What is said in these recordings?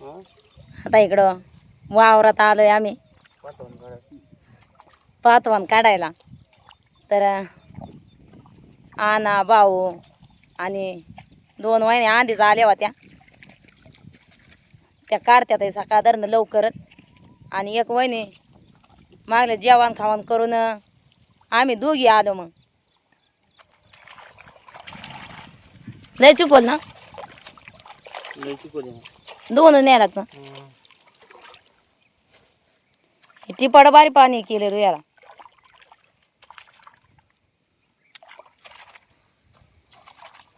आता इकडं वावरात आलोय आम्ही. पाठवून पातवान काढायला. तर आना भाऊ आणि दोन महिने आधीच आल्या होत्या. त्या काढत्यात ताई सकाळ लवकरच. आणि एक वहिनी मागले जेवण खावण करून आम्ही दोघी आलो मग. लय चुकल ना? लय चिकवली दोन न्याय लागतं टिपाड बारी पाणी केले तुझ्याला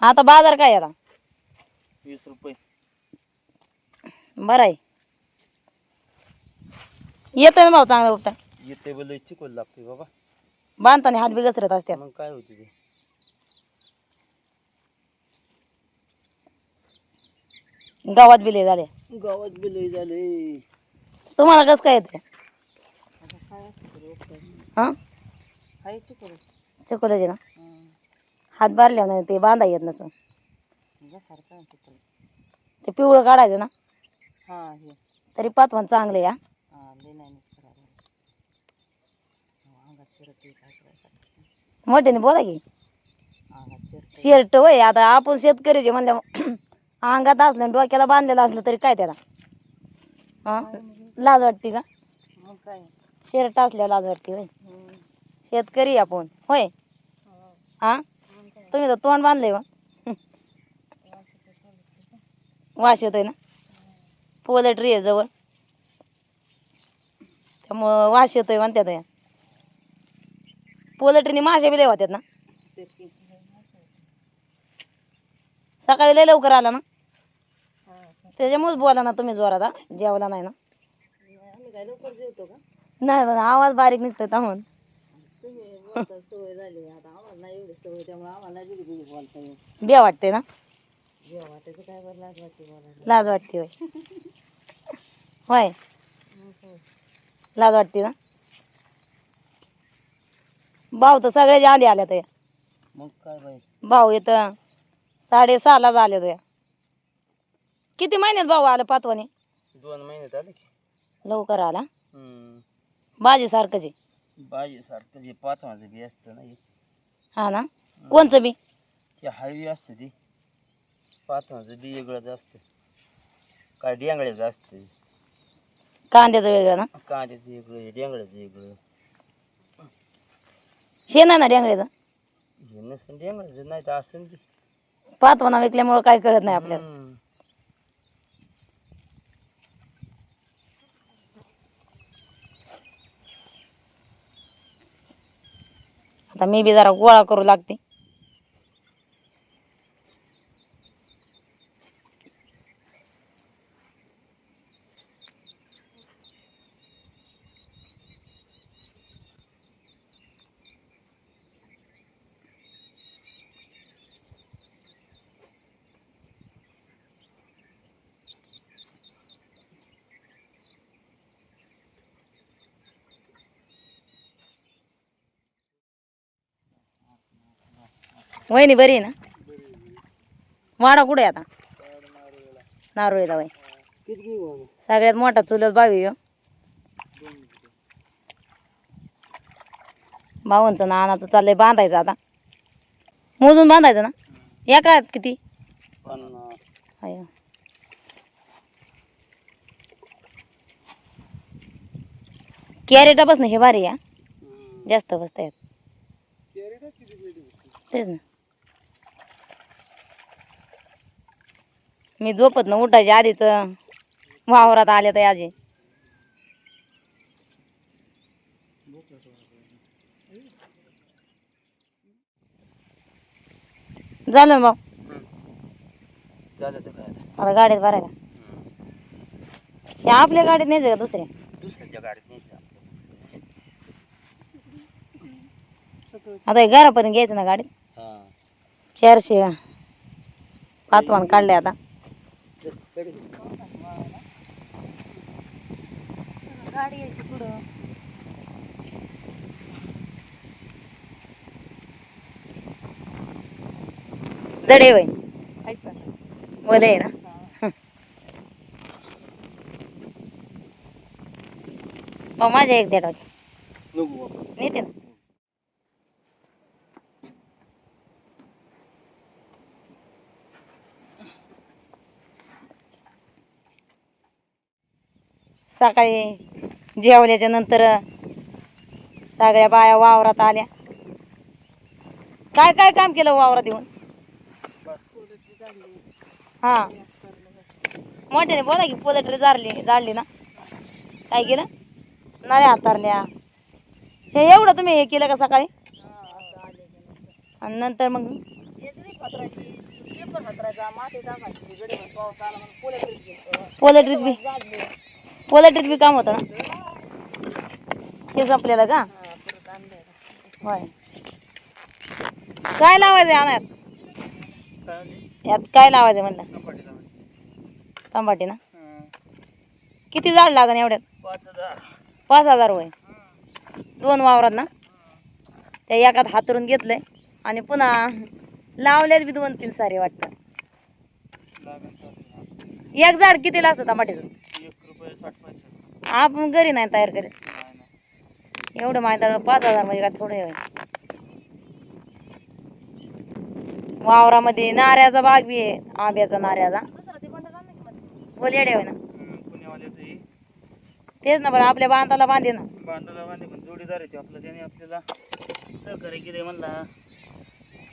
आता बाजार काय आता? वीस रुपये. बरं आहे. येतं ना भाऊ चांगलं उठता येते बघ लय चिकवल लागते बाबा. बांधताना हात बी घसरत असतात मग काय होते ते? गावात बिले झाले. गावात बी लय झाले. तुम्हाला कसं काय येते हां? ना? हात भरल्या नाही ते बांधा येत नसं सारखा चिकवल ते पिवळं काढायचं ना? हा हे. तरी पातवण चांगले या हा. लय नाही मिक्स करायला अंगात शिरत येत असं काय करायचं मोठ्याने बोला की. अंगात शिरत शर्ट वय आता आपण शेतकरीचे म्हणल्या अंगात असलं आणि डोक्याला बांधलेलं असलं तरी काय त्याला? हा? लाज वाटते का? मग काय? शर्ट असल्या लाज वाटते होय. शेतकरी आपण होय. हा. तुम्ही तर तोंड बांधले मग वास येतोय ना? पोलेट्री आहे जवळ. त्यामुळं वास येतोय म्हणतात या. पोलेट्रीने मासे बी लय होत्यात ना? सकाळी लय लवकर आला ना? त्याच्यामुळेच बोला ना तुम्ही जोरात हा. जेवला नाही ना. आम्ही काय लवकर जेवतो का नाही बघा आवाज बारीक निघतोय म्हणून तुम्ही बोलता सवय झाली आता आम्हाला नाही एवढी सवय त्यामुळे आम्हाला नाही बिगी बिगी बोलता येईल बे वाटते ना. जेव्हा त्याचं काय बरं लाज वाटते बोलायला लाज वाटते होय. होय. लाज वाटते ना. भाऊ तर सगळे आले आल्या ते मग काय बाई? भाऊ येतं साडेसहालाच आले ते किती महिन्यात भाऊ आलं पाचवाने दोन महिन्यात आले की. लवकर आला? हम्म. भाजी सारखंच आहे बाजी सारखं जे पाथवाचं बी असतं ना हे. हा ना? कोणचं बी? ते हायवे असतं ते. पाथवाचं बी वेगळंच असतं. काय डेंगळ्याचं असतं. कांद्याचं वेगळं ना? कांद्याचं वेगळं डेंगळ्याचं वेगळं. शेणा ना डेंगळ्याचं? हे नसतं डेंगळ्याचं नाही तर असं ते. पाचवाना विकल्यामुळं काय कळत नाही आपल्याला. हम्म. आता मी बी जरा गोळा करू लागते. वहिनी बरी आहे ना? वाडा कुठे आता? नारोळीला वय? सगळ्यात मोठा चुलत भावी हो भावांचं नानाचं चाललंय बांधायचं आता. मोजून बांधायचं ना? या काळात किती? कॅरेटा बस ना हे भारी या. जास्त बसता येत तेच ना. मी झोपत ना उठायच्या आधीच वावरात आले तर आजी. झालं भाऊ मला गाडीत भरायला. हे आपल्या गाडीत नाही का दुसऱ्या. आता हे घरापर्यंत घ्यायचं ना गाडीत? चारशे पाचवान काढले आता. गाडी यायची पुढं. जडे होय. बोले आहे ना? मग माझ्या एक देडा नेते ना. सकाळी जेवल्याच्या नंतर सगळ्या बाया वावरात आल्या. काय काय काम केलं वावरात येऊन? हा. मोठ्याने बोला की पोलट्री जाडली जाळली ना. काय केलं? नळ्या हातारल्या. हे एवढं तुम्ही हे केलं का सकाळी? आणि नंतर मग? पोलट्रीत बी. पोलट्रीत बी काम होतं ना? हे संपलेलं का? होय. काय लावायचं आणत यात काय लावायचं म्हणलं? चपाती तंबाटी ना? किती झाड लागन एवढ्यात? पाच हजार होय. दोन वावरात ना? त्या एकात हातरून घेतलंय आणि पुन्हा लावल्यात बी दोन तीन सारे वाटतं. एक झाड कितीला असतं टमाट्याचं एक रुपये साठ पैसे आपण घरी नाही तयार करीत. एवढं माहिती पाच हजार म्हणजे काय थोडं. वावरामध्ये नाऱ्याचा बाग बी आहे आंब्याचा नाऱ्याचा बोलियाडे होय ना तेच ना बरं आपल्या बांधाला बांधे ना. बांधाला बांधे पण जोडीदार आपलं त्याने आपल्याला सहकार्य केले म्हणला.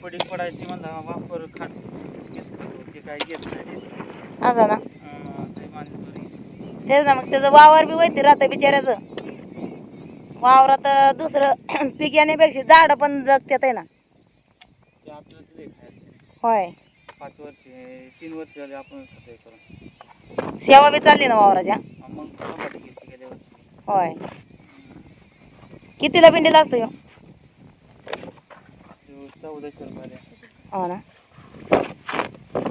पडीक पडायची म्हणला वापर खात हेच करतो ते काय घेत नाही. ते. असं ना तेच ना मग त्याचं वावर बी वैती राहतं बिचाऱ्याचं. वावरात दुसरं पीक येण्यापेक्षा झाडं पण जगतात आहे ना. ते आपल्याला दिले खायचं होय. पाच वर्ष तीन वर्ष झाले आपण खातोय करून. सेवा बी चालली ना वावराच्या. मग टमाटे घेतले गेल्या वर्षी. होय. कितीला पिंडीला असतो ह्यो? तो चौदाशे रुपयाला. हो ना.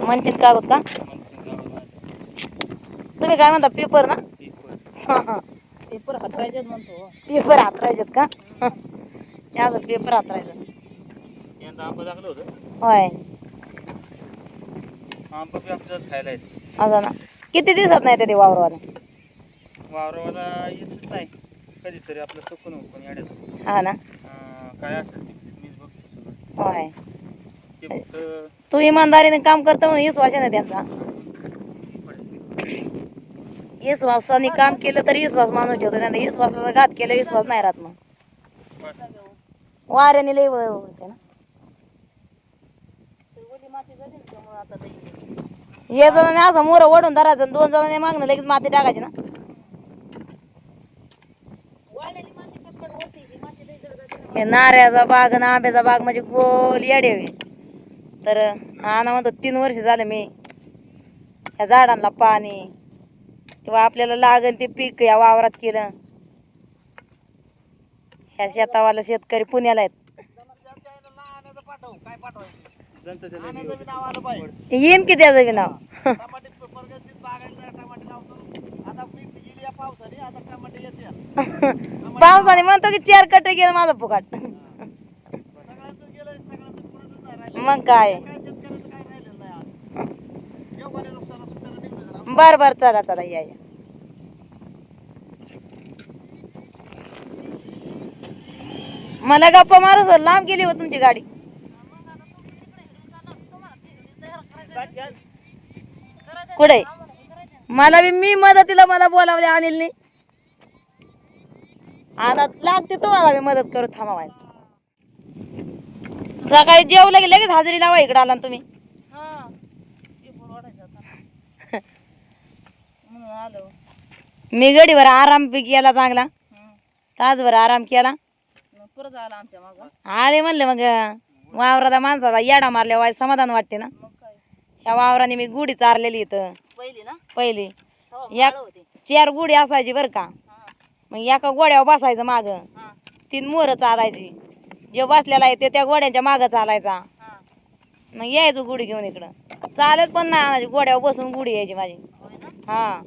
म्हणतील कागद का. तुम्ही काय म्हणता पेपर ना. पेपर. हातरायचे म्हणतो. पेपर हातरायचेत का? याचं पेपर हातरायचं यंदा आंबा लागलं होतं. होय. आंबा बी आपल्याला खायला येत असं ना. किती दिवसात नाही ते वावरवाला? वावरावाला येतच नाही. कधीतरी आपलं चुकून उकून हा ना. काय असेल ते मीच बघतो. सगळं होय. ते फक्त तू इमानदारीने काम करतो म्हणून विश्वास आहे ना त्यांचा? विश्वासाने काम केलं तर विश्वास माणूस ठेवतो त्यांना विश्वासाचा घात केला विश्वास नाही राहत मग. वाऱ्याने लय होते ना. एक जणांनी असं मोर ओढून धरायचं आणि दोन जणांनी मागणं लगेच माती टाकायची ना. हे नाऱ्याचा बाग ना आंब्याचा बाग म्हणजे गोल येडेवे तर नाना म्हणतो तीन वर्ष झालं मी ह्या झाडांना पाणी किंवा आपल्याला लागेल ते पीक या वावरात केलं. ह्या शेतावाला शेतकरी पुण्याला आहेत. येईन की त्याचं बी नाव? पावसाने म्हणतो की चार कट गेलं माझं फुकाट. मग काय? बर बर चला चला या या. मला गप्पा मारू सर लांब गेली हो तुमची गाडी. कुठे? मला बी मी मदतीला मला बोलावले अनिलने. आता लागते तुम्हाला बी मदत करू थांबा सकाळी जेवलं की लगेच हजेरी लावा इकडे आला तुम्ही. मी गडीवर आराम बी केला चांगला. तासभर आराम केला. परत आला आमच्या मागं. आले म्हणलं मग वावराला माणसाला येडा मारल्या वाय समाधान वाटते ना. मग काय? ह्या वावराने मी गुढी चारलेली इथं. पहिली ना? पहिली. तेव्हा एक माळं होती. चार गुढी असायची बरं का. हा. मग एका गोड्यावर बसायचं माग. हा. तीन मोहरं चालायची. जे बसलेला आहे ते त्या गोड्यांच्या मागं चालायचा. हा. मग यायचं गुढी घेऊन इकडं. चालत पण नाही आणायची. गोड्यावर बसून गुढी यायची माझी. होय ना? हा.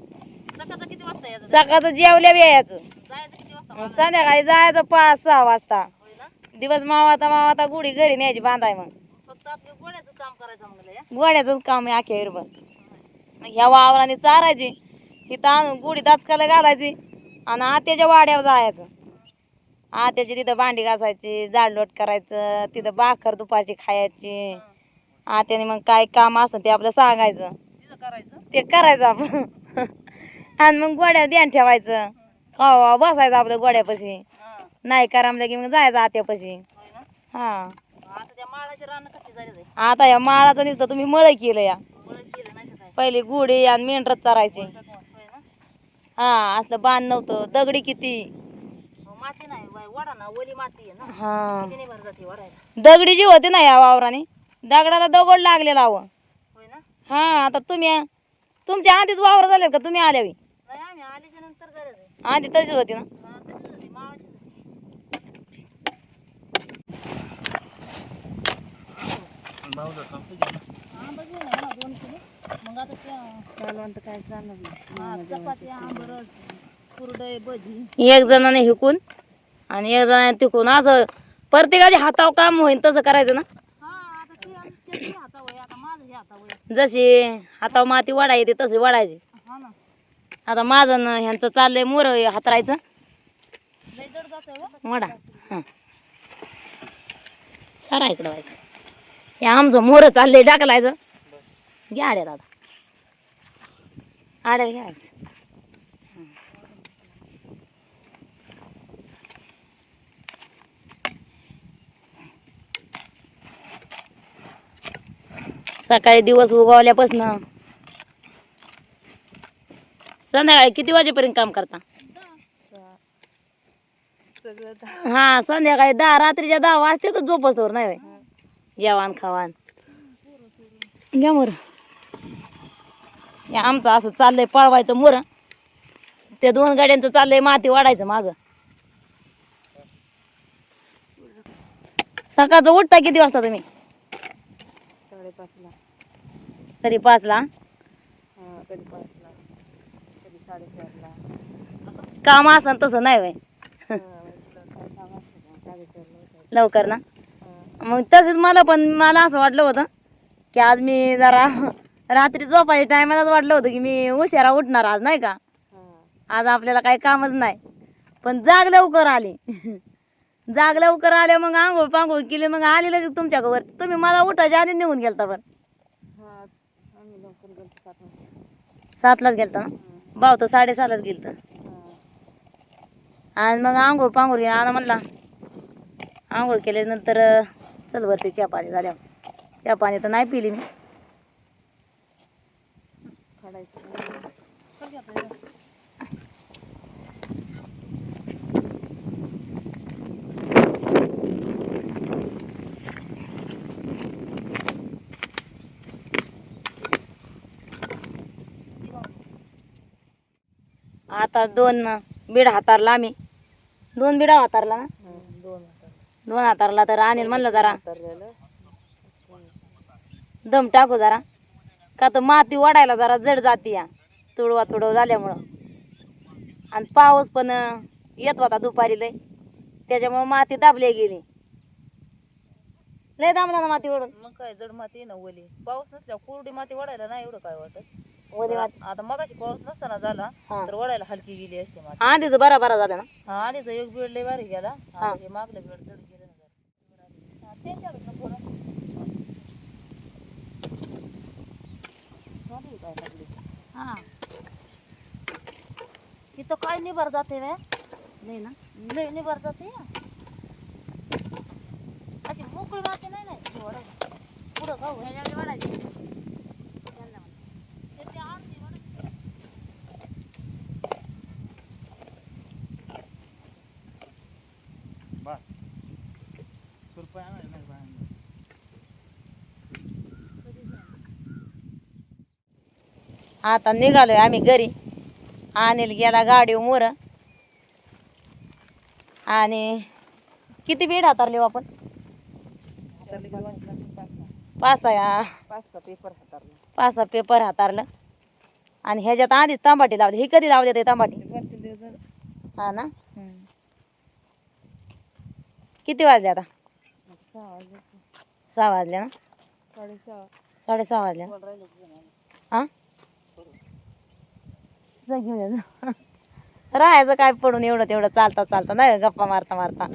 सकाळचं किती वाजता यायचं? सकाळचं जेवल्या बी यायचं जायचं किती वाजता मग संध्याकाळी जायचं पाच सहा वाजता. दिवस मावाता मावाता गुढी घरी न्यायची बांधाय मग. फक्त आपल्या गोड्याचं काम करायचं म्हणलं काम आहे हिरबन ह्या वावराने चारायची. इथं आणून गुढी दाचकाला घालायची. आणि आत्याच्या वाड्यावर जायचं. आत्याची तिथं भांडी घासायची जाडलोट करायचं तिथं भाकर दुपारची खायची. आत्याने मग काय काम असं ते आपलं सांगायचं. ते करायचं आपण. आणि मग गोड्या ध्यान ठेवायचं. कवा बसायचं आपलं गोड्यापाशी? हा. नाही करामलं की मग जायचं आत्यापाशी. होय ना? हा. आता त्या माळाची रानं कसली झाली ते आता या माळाचं नुसतं तुम्ही मळ केलं या. मुळे केलं नाही तर काय पहिली गुढी आणि मेंढरच चरायची. होय ना? हा असलं बांध नव्हतं. दगडी किती? हो, माती नाही बाय, वडा ना ओली माती आहे ना. हा. किती नाही भर जाते वडायला. दगडी जी होते ना या वावराने दगडाला दगड लागलेला हवं होय ना? हा आता तुम्ही तुमच्या आधीच वावर झाले का? तुम्ही आल्यावी नाही आम्ही आल्याच्यानंतर झालं ते आधी तशीच होती ना? हा एक जणाने हिकून आणि एक जणाने तिकून. असं प्रत्येकाच्या हातावर काम होईन तसं करायचं ना? आता ते आमच्या हातावय आता माझं हातावय जशी हातावर माती वाढायची तशी वाढायची. आता माझं न ह्यांचं चाललंय मोर हातरायचं. मोडा. वडा हां. सारा इकडं व्हायचं. हे आमचं मोर चाललंय टाकलायचं घ्या आड्या दादा. आड्या घ्यायचं सकाळी दिवस उगवल्यापासनं संध्याकाळी किती वाजेपर्यंत काम करता? हा संध्याकाळी दहा रात्रीच्या दहा वाजते तर झोपसतोवर नाही होय. जेवण खावान घ्या मोर. या आमचं असं चाललंय पळवायचं मोर. त्या दोन गाड्यांचं चाललंय माती वाढायचं माग. सकाळचं उठता किती वाजता तुम्ही? साडेपाचला. तरी पाचला. हा कधी कधी साडेचारला काम असं तसं नाही वय लवकर ना? मग तसंच मला पण मला असं वाटलं होतं की आज मी जरा रात्री झोपायच्या टायमालाच वाटलं होतं की मी उशिरा उठणार आज नाही का? आज आपल्याला काही कामच नाही. पण जाग लवकर आली. जाग लवकर आल्या मग आंघोळ पांघोळ केली मग आली लगेच तुमच्याकडे तुम्ही मला उठायच्या आधी निघून गेलता बरं. सातलाच गेलता ना? भाव तर साडेसहालाच गेलता. आणि मग आंघोळ पांघोळ केली आणि म्हणला. आंघोळ केल्यानंतर चल वरती चहा पाणी झाल्यावर. चहा पाणी तर नाही पिली मी. आता दोन बीड हातारला आम्ही. दोन बिडा हातारला ना? दोन दोन हातारला तर अनिल म्हणलं जरा. दम टाकू जरा. का तर माती वाढायला जरा जड जाती या. तुडवा तुडव झाल्यामुळं. आणि पाऊस पण येत होता दुपारी लय. त्याच्यामुळं माती दाबली गेली. लय दाबला ना माती ओढून. मग काय जड माती ना ओली. पाऊस नसल्यावर कोरडी माती वडायला नाही एवढं काय वाटत? आता मगाशी पाऊस नसताना झाला हा. तर वडायला हलकी गेली असते माती आधीच बरा बरा झाला ना हा आधीच एक बेड लय भारी गेला हा. आता हे मागलं बेड जड गेलं ना जरा. हा, त्यांच्याकडनं थोडं. झाली काय लागली हा इथं काय निभार जाते वे नाही ना लय निभार जाते हा. अशी मोकळी माती नाही ना इथे वडायला. पुढं का हो? त्याची अर्धी वडायची. बा कृपया नाही नाही बाहेर. आता निघालोय आम्ही घरी. अनिल गेला गाडी मोर. आणि किती बीड हातारले हो आपण? पाच सहा. पाच सहा पेपर हातारला. पाच सहा पेपर हातारलं आणि ह्याच्यात आधीच तांबाटी लावली. ही कधी लावली ते तांबाटी? हा ना? किती वाजले आता? सहा वाजले ना? साडेसहा. साडेसहा वाजले. ना हा? जा घेऊन ये जा. राहायचं काय पडून एवढं तेवढं चालता चालता नाही गप्पा मारता मारता.